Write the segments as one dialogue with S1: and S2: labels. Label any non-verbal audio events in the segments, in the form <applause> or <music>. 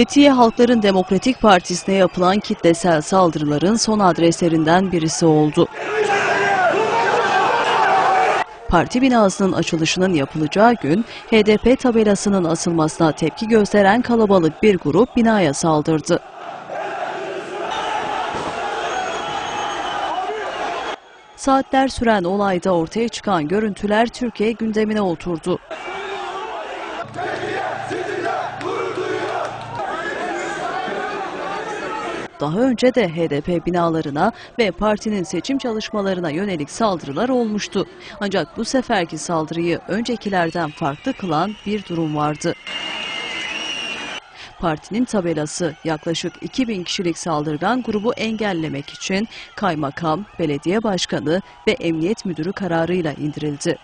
S1: Fethiye Halkların Demokratik Partisi'ne yapılan kitlesel saldırıların son adreslerinden birisi oldu. Parti binasının açılışının yapılacağı gün HDP tabelasının asılmasına tepki gösteren kalabalık bir grup binaya saldırdı. Saatler süren olayda ortaya çıkan görüntüler Türkiye gündemine oturdu. Daha önce de HDP binalarına ve partinin seçim çalışmalarına yönelik saldırılar olmuştu. Ancak bu seferki saldırıyı öncekilerden farklı kılan bir durum vardı. Partinin tabelası yaklaşık 2000 kişilik saldırgan grubu engellemek için kaymakam, belediye başkanı ve emniyet müdürü kararıyla indirildi.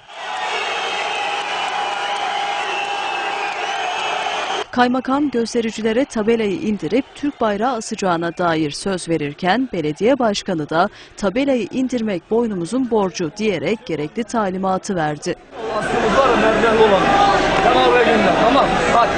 S1: Kaymakam göstericilere tabelayı indirip Türk bayrağı asacağına dair söz verirken belediye başkanı da tabelayı indirmek boynumuzun borcu diyerek gerekli talimatı verdi.
S2: Ya merdivenli olan. Sen oraya gönder tamam. Hadi.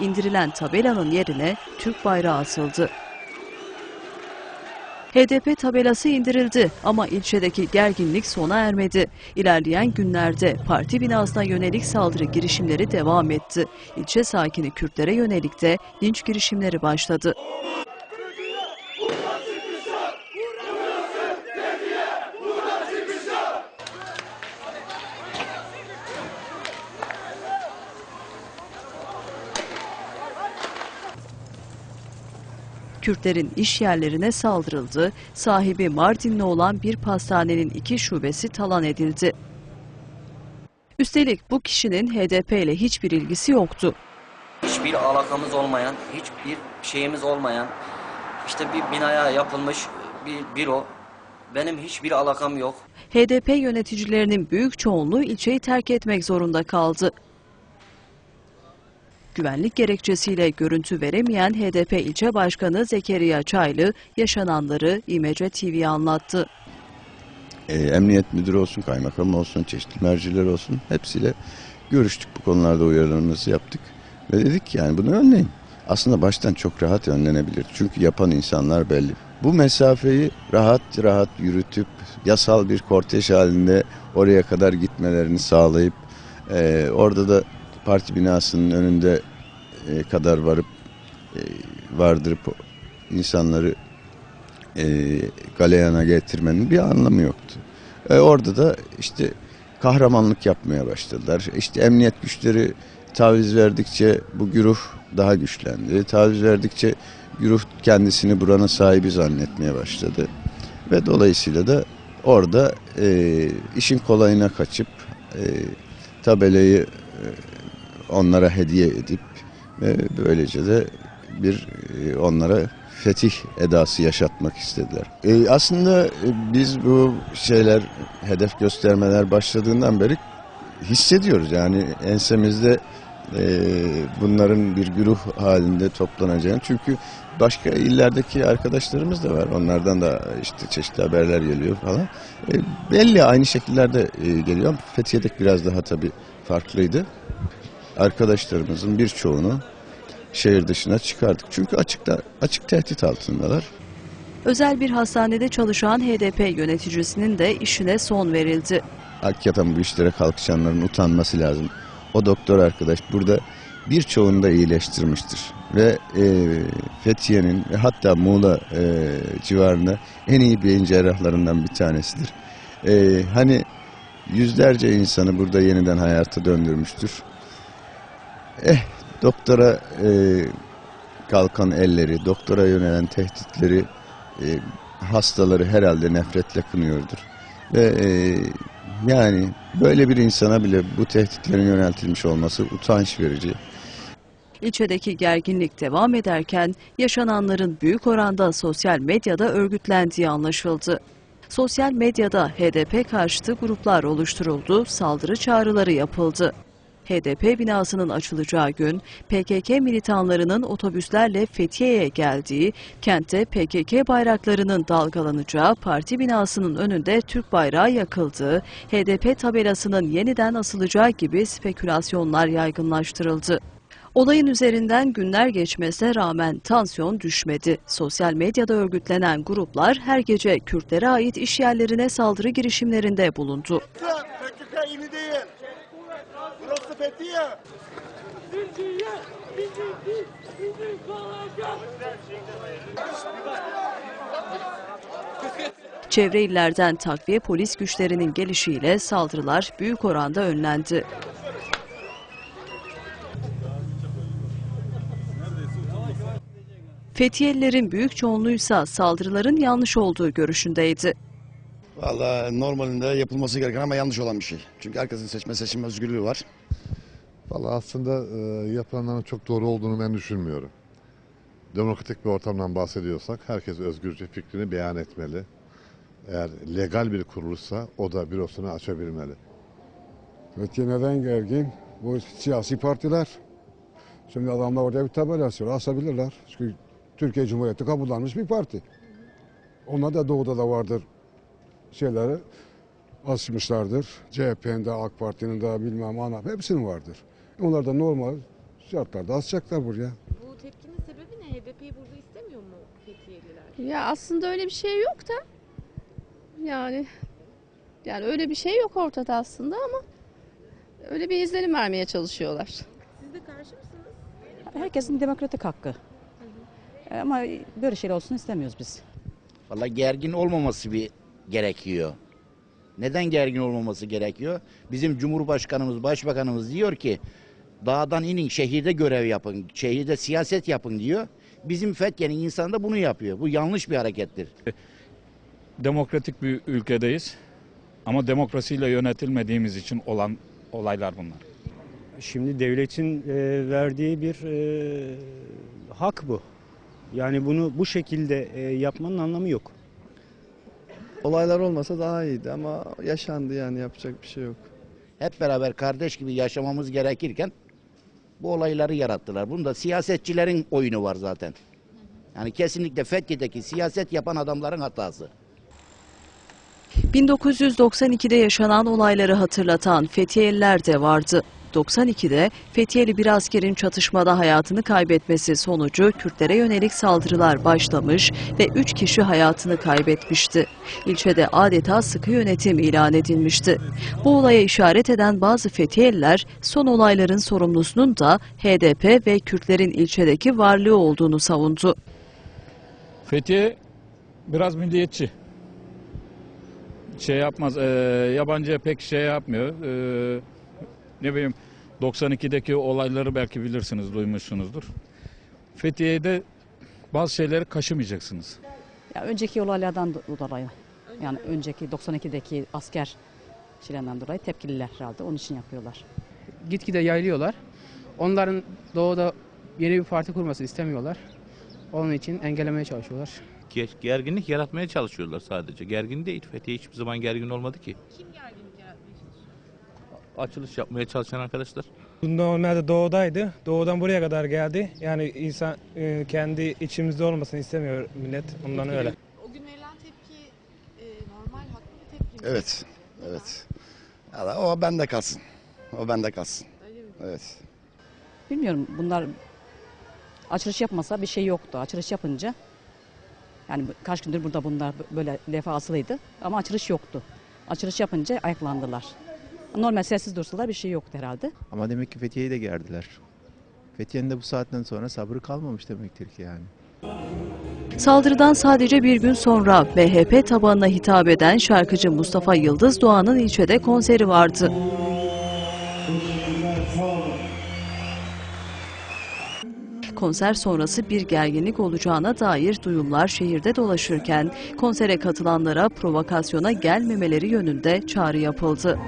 S1: İndirilen tabelanın yerine Türk bayrağı asıldı. HDP tabelası indirildi ama ilçedeki gerginlik sona ermedi. İlerleyen günlerde parti binasına yönelik saldırı girişimleri devam etti. İlçe sakini Kürtlere yönelik de linç girişimleri başladı. Kürtlerin iş yerlerine saldırıldı, sahibi Mardinli olan bir pastanenin iki şubesi talan edildi. Üstelik bu kişinin HDP ile hiçbir ilgisi yoktu.
S3: Hiçbir alakamız olmayan, hiçbir şeyimiz olmayan, işte bir binaya yapılmış bir büro. Benim hiçbir alakam yok.
S1: HDP yöneticilerinin büyük çoğunluğu ilçeyi terk etmek zorunda kaldı. Güvenlik gerekçesiyle görüntü veremeyen HDP ilçe başkanı Zekeriya Çaylı yaşananları İmece TV'ye anlattı.
S4: e, emniyet müdürü olsun, kaymakam olsun, çeşitli merciler olsun hepsiyle görüştük bu konularda uyarılarımızı yaptık. Ve dedik ki yani bunu önleyin. Aslında baştan çok rahat önlenebilir. Çünkü yapan insanlar belli. Bu mesafeyi rahat rahat yürütüp yasal bir kortej halinde oraya kadar gitmelerini sağlayıp e, orada da parti binasının önünde e, kadar varıp e, vardırıp insanları e, galeyana getirmenin bir anlamı yoktu. E, orada da işte kahramanlık yapmaya başladılar. İşte emniyet güçleri taviz verdikçe bu güruh daha güçlendi. Taviz verdikçe güruh kendisini buranın sahibi zannetmeye başladı. Ve dolayısıyla da orada e, işin kolayına kaçıp e, tabelayı e, onlara hediye edip ve böylece de bir e, onlara fetih edası yaşatmak istediler. E, aslında e, biz bu şeyler hedef göstermeler başladığından beri hissediyoruz. Yani ensemizde e, bunların bir güruh halinde toplanacağını. Çünkü başka illerdeki arkadaşlarımız da var. Onlardan da işte çeşitli haberler geliyor falan. E, belli aynı şekillerde e, geliyor. Fethiye'deki biraz daha tabii farklıydı arkadaşlarımızın birçoğunu şehir dışına çıkardık çünkü açıkta açık tehdit altındalar.
S1: Özel bir hastanede çalışan HDP yöneticisinin de işine son verildi.
S4: Hakikaten bu işlere kalkışanların utanması lazım. O doktor arkadaş burada birçoğunu da iyileştirmiştir. Ve e, Fethiye'nin ve hatta Muğla e, civarında en iyi beyin cerrahlarından bir tanesidir. E, hani yüzlerce insanı burada yeniden hayata döndürmüştür. Eh doktora e, kalkan elleri, doktora yönelen tehditleri e, hastaları herhalde nefretle kınıyordur. Ve e, yani böyle bir insana bile bu tehditlerin yöneltilmiş olması utanç verici.
S1: İlçedeki gerginlik devam ederken yaşananların büyük oranda sosyal medyada örgütlendiği anlaşıldı. Sosyal medyada HDP karşıtı gruplar oluşturuldu, saldırı çağrıları yapıldı. HDP binasının açılacağı gün PKK militanlarının otobüslerle Fethiye'ye geldiği, kentte PKK bayraklarının dalgalanacağı, parti binasının önünde Türk bayrağı yakıldığı, HDP tabelasının yeniden asılacağı gibi spekülasyonlar yaygınlaştırıldı. Olayın üzerinden günler geçmesine rağmen tansiyon düşmedi. Sosyal medyada örgütlenen gruplar her gece Kürtlere ait iş yerlerine saldırı girişimlerinde bulundu.
S5: Değil. Burası Fethiye.
S1: Çevre illerden takviye polis güçlerinin gelişiyle saldırılar büyük oranda önlendi. Fethiyelilerin büyük çoğunluğuysa saldırıların yanlış olduğu görüşündeydi.
S6: Valla normalinde yapılması gereken ama yanlış olan bir şey. Çünkü herkesin seçme seçim özgürlüğü var.
S7: Vallahi aslında e, yapılanların çok doğru olduğunu ben düşünmüyorum. Demokratik bir ortamdan bahsediyorsak herkes özgürce fikrini beyan etmeli. Eğer legal bir kuruluşsa o da bürosunu açabilmeli.
S8: Fethiye neden gergin? Bu siyasi partiler. Şimdi adamlar oraya bir tabela asıyor. Asabilirler. Çünkü Türkiye Cumhuriyeti kabullenmiş bir parti. Onlar da doğuda da vardır şeyleri asmışlardır. CHP'nin de AK Parti'nin de bilmem ANAP hepsinin vardır. Onlar da normal şartlarda asacaklar buraya.
S9: Bu tepkinin sebebi ne? HDP'yi burada istemiyor mu Fethiyeliler?
S10: Ya aslında öyle bir şey yok da yani yani öyle bir şey yok ortada aslında ama öyle bir izlenim vermeye çalışıyorlar.
S9: Siz de karşı mısınız?
S11: Herkesin demokratik hakkı. Ama böyle şeyler olsun istemiyoruz biz.
S12: Valla gergin olmaması bir gerekiyor. Neden gergin olmaması gerekiyor? Bizim Cumhurbaşkanımız, Başbakanımız diyor ki dağdan inin şehirde görev yapın, şehirde siyaset yapın diyor. Bizim Fethiye'nin insanı da bunu yapıyor. Bu yanlış bir harekettir.
S13: Demokratik bir ülkedeyiz. Ama demokrasiyle yönetilmediğimiz için olan olaylar bunlar.
S2: Şimdi devletin e, verdiği bir e, hak bu. Yani bunu bu şekilde e, yapmanın anlamı yok.
S14: Olaylar olmasa daha iyiydi ama yaşandı yani yapacak bir şey yok.
S12: Hep beraber kardeş gibi yaşamamız gerekirken bu olayları yarattılar. Bunda siyasetçilerin oyunu var zaten. Yani kesinlikle Fethiye'deki siyaset yapan adamların hatası.
S1: 1992'de yaşanan olayları hatırlatan Fethiyeliler de vardı. 92'de Fethiyeli bir askerin çatışmada hayatını kaybetmesi sonucu Kürtlere yönelik saldırılar başlamış ve 3 kişi hayatını kaybetmişti. İlçede adeta sıkı yönetim ilan edilmişti. Bu olaya işaret eden bazı Fethiyeliler son olayların sorumlusunun da HDP ve Kürtlerin ilçedeki varlığı olduğunu savundu.
S13: Fethiye biraz milliyetçi. Şey yapmaz, e, yabancıya pek şey yapmıyor. E, ne bileyim 92'deki olayları belki bilirsiniz, duymuşsunuzdur. Fethiye'de bazı şeyleri kaşımayacaksınız.
S11: Ya önceki olaylardan do- dolayı yani önceki 92'deki asker şeylerden dolayı tepkililer herhalde onun için yapıyorlar.
S15: Gitgide yayılıyorlar. Onların doğuda yeni bir parti kurmasını istemiyorlar. Onun için engellemeye çalışıyorlar.
S16: Gerginlik yaratmaya çalışıyorlar sadece. Gergin değil. Fethiye hiçbir zaman gergin olmadı ki.
S9: Kim çalışıyor?
S16: Açılış yapmaya çalışan arkadaşlar.
S2: Normalde doğudaydı. Doğudan buraya kadar geldi. Yani insan e, kendi içimizde olmasını istemiyor millet. Ondan öyle.
S9: O gün verilen tepki e, normal, haklı bir tepki mi?
S6: Evet. Evet. Valla o bende kalsın. O bende kalsın. Evet.
S11: Bilmiyorum bunlar açılış yapmasa bir şey yoktu. Açılış yapınca yani kaç gündür burada bunlar böyle lefa asılıydı ama açılış yoktu. Açılış yapınca ayaklandılar. Normal sessiz dursalar bir şey yoktu herhalde.
S14: Ama demek ki Fethiye'yi de gerdiler. Fethiye'nin de bu saatten sonra sabrı kalmamış demektir ki yani.
S1: Saldırıdan sadece bir gün sonra MHP tabanına hitap eden şarkıcı Mustafa Yıldız Doğan'ın ilçede konseri vardı. Konser sonrası bir gerginlik olacağına dair duyumlar şehirde dolaşırken konsere katılanlara provokasyona gelmemeleri yönünde çağrı yapıldı.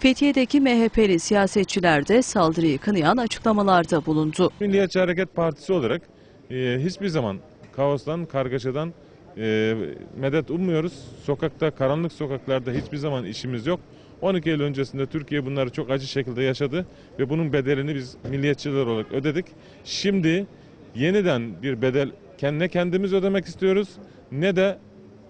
S1: Fethiye'deki MHP'li siyasetçiler de saldırıyı kınayan açıklamalarda bulundu.
S13: Milliyetçi Hareket Partisi olarak e, hiçbir zaman kaostan, kargaşadan
S17: e, medet ummuyoruz. Sokakta, karanlık sokaklarda hiçbir zaman işimiz yok. 12 Eylül öncesinde Türkiye bunları çok acı şekilde yaşadı ve bunun bedelini biz milliyetçiler olarak ödedik. Şimdi yeniden bir bedel ne kendimiz ödemek istiyoruz ne de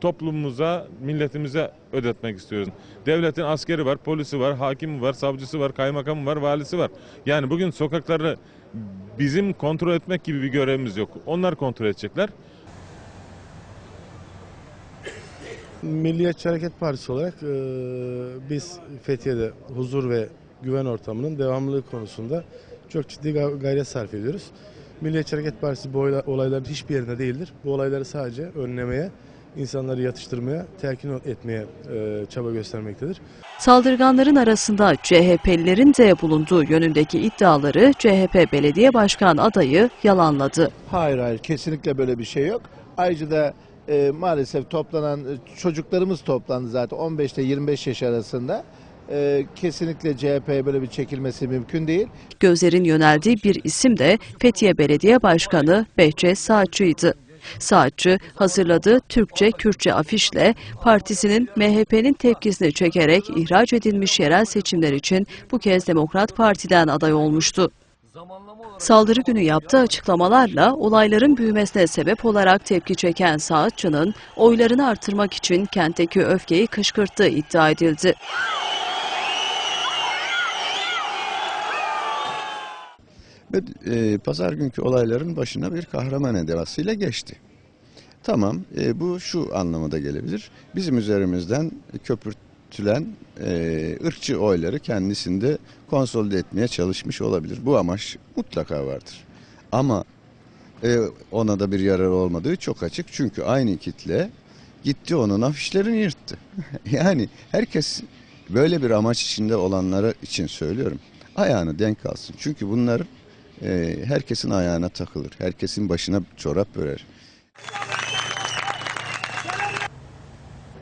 S17: toplumumuza, milletimize ödetmek istiyoruz. Devletin askeri var, polisi var, hakimi var, savcısı var, kaymakamı var, valisi var. Yani bugün sokakları bizim kontrol etmek gibi bir görevimiz yok. Onlar kontrol edecekler.
S18: Milliyetçi Hareket Partisi olarak e, biz Fethiye'de huzur ve güven ortamının devamlılığı konusunda çok ciddi ga- gayret sarf ediyoruz. Milliyetçi Hareket Partisi bu olay- olayların hiçbir yerinde değildir. Bu olayları sadece önlemeye, insanları yatıştırmaya, telkin etmeye e, çaba göstermektedir.
S1: Saldırganların arasında CHP'lilerin de bulunduğu yönündeki iddiaları CHP Belediye Başkan adayı yalanladı.
S19: Hayır hayır kesinlikle böyle bir şey yok. Ayrıca da e, maalesef toplanan e, çocuklarımız toplandı zaten 15 ile 25 yaş arasında. E, kesinlikle CHP'ye böyle bir çekilmesi mümkün değil.
S1: Gözlerin yöneldiği bir isim de Fethiye Belediye Başkanı Behçet Saatçı'ydı. Saatçı hazırladığı Türkçe-Kürtçe afişle partisinin MHP'nin tepkisini çekerek ihraç edilmiş yerel seçimler için bu kez Demokrat Parti'den aday olmuştu. Saldırı günü yaptığı açıklamalarla olayların büyümesine sebep olarak tepki çeken Saatçı'nın oylarını artırmak için kentteki öfkeyi kışkırttığı iddia edildi.
S4: Ve e, pazar günkü olayların başına bir kahraman edasıyla geçti. Tamam e, bu şu anlamada gelebilir. Bizim üzerimizden köpürtülen e, ırkçı oyları kendisinde konsolide etmeye çalışmış olabilir. Bu amaç mutlaka vardır. Ama e, ona da bir yarar olmadığı çok açık. Çünkü aynı kitle gitti onun afişlerini yırttı. <laughs> yani herkes böyle bir amaç içinde olanlara için söylüyorum. Ayağını denk alsın. Çünkü bunlar e, herkesin ayağına takılır. Herkesin başına çorap örer.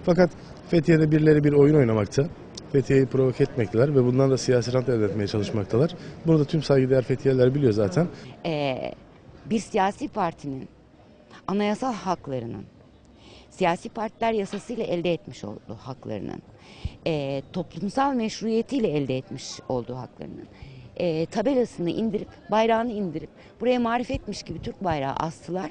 S18: Fakat Fethiye'de birileri bir oyun oynamakta. Fethiye'yi provoke etmekteler ve bundan da siyasi rant elde etmeye çalışmaktalar. Bunu da tüm saygıdeğer Fethiyeliler biliyor zaten.
S20: Ee, bir siyasi partinin anayasal haklarının, siyasi partiler yasasıyla elde etmiş olduğu haklarının, ee, toplumsal meşruiyetiyle elde etmiş olduğu haklarının, ee, tabelasını indirip, bayrağını indirip, buraya marifetmiş gibi Türk bayrağı astılar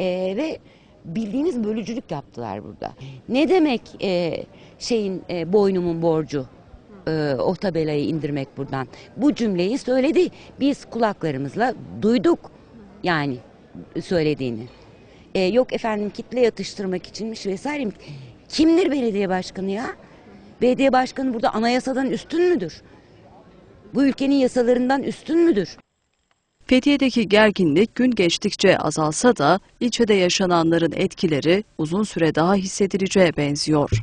S20: Ee, ve bildiğiniz bölücülük yaptılar burada. Ne demek ee, şeyin ee, boynumun borcu? e, o tabelayı indirmek buradan. Bu cümleyi söyledi. Biz kulaklarımızla duyduk yani söylediğini. E, yok efendim kitle yatıştırmak içinmiş vesaire. Kimdir belediye başkanı ya? Belediye başkanı burada anayasadan üstün müdür? Bu ülkenin yasalarından üstün müdür?
S1: Fethiye'deki gerginlik gün geçtikçe azalsa da ilçede yaşananların etkileri uzun süre daha hissedileceğe benziyor.